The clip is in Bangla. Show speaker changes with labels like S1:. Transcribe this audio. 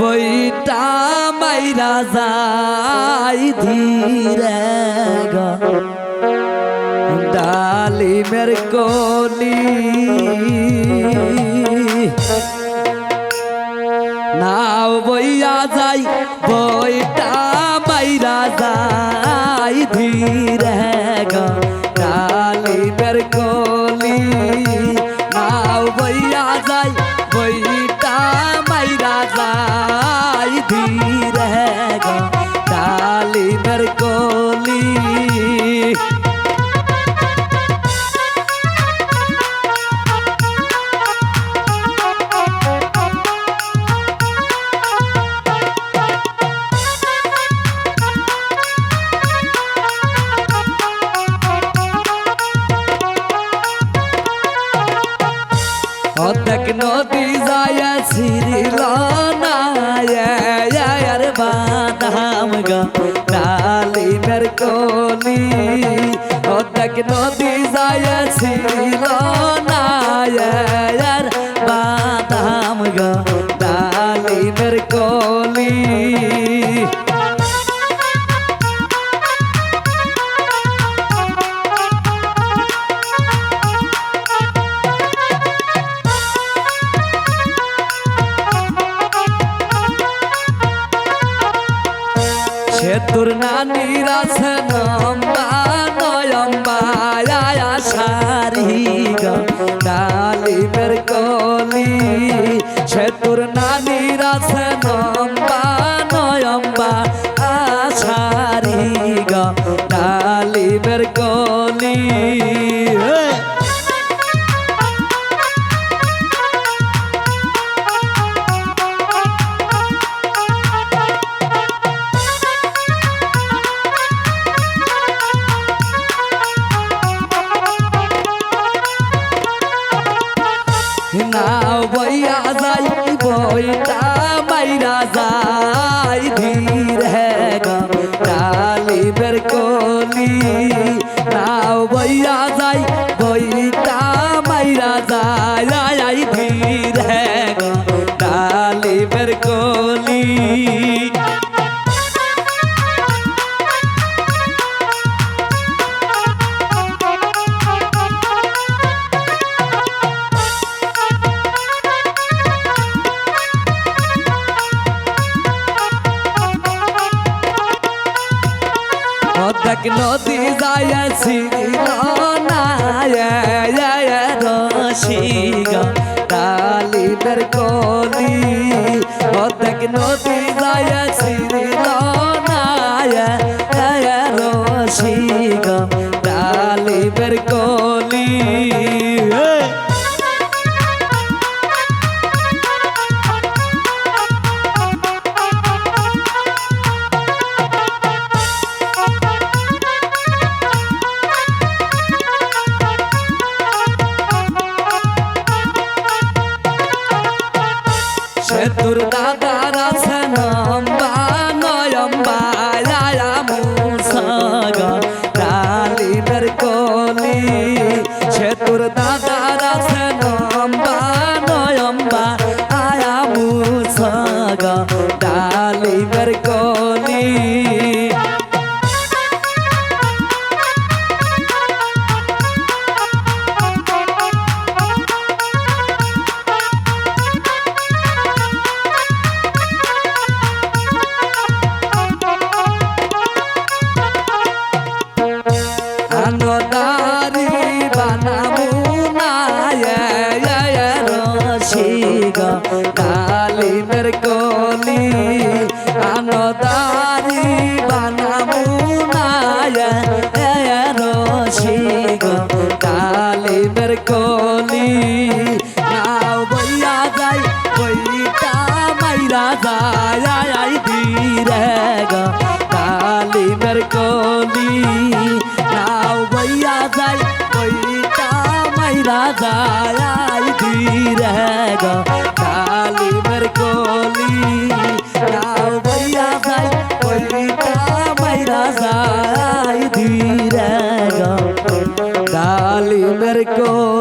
S1: বইটা মাইরা যাই ধীরে গো। ডালিমের কলি নাও বইয়া যাই, বইটা মাইরা যাই ধীরে গো। অর্ধেক নদী যায় ছিরিল না। আর বাদাম গা ডালিমের কলি। অর্ধেক নদী যায় ছিরিল না। আর বাদাম গা ডালিমের কলি। সে তোর নানির আছে নম্বা নয়ম্বা, আয়া সারি গা ডালিমের কলি। সে তোর নানির আছে নম্বা নয়ম্বা আশারি গা ডালিমের কলি। নাও বইয়া যাই, বইটা মাইরা যাই। ধীর গা ডালিমের কলি। নাও বইয়া যাই, বইটা মাইরা যাই। ধীরে গা ডালিমের কলি। অর্ধেক নদী যায় ছিল না রসিগা ডালিমের কলি দেখ নদী সে তোর দাদার কালিমের কলি নাও বইয়া যাই, বইটা মাইরা যায় আই ধীরে গ। কালিমের কলি নাও বইয়া যাই, বইটা মাইরা যায়। go.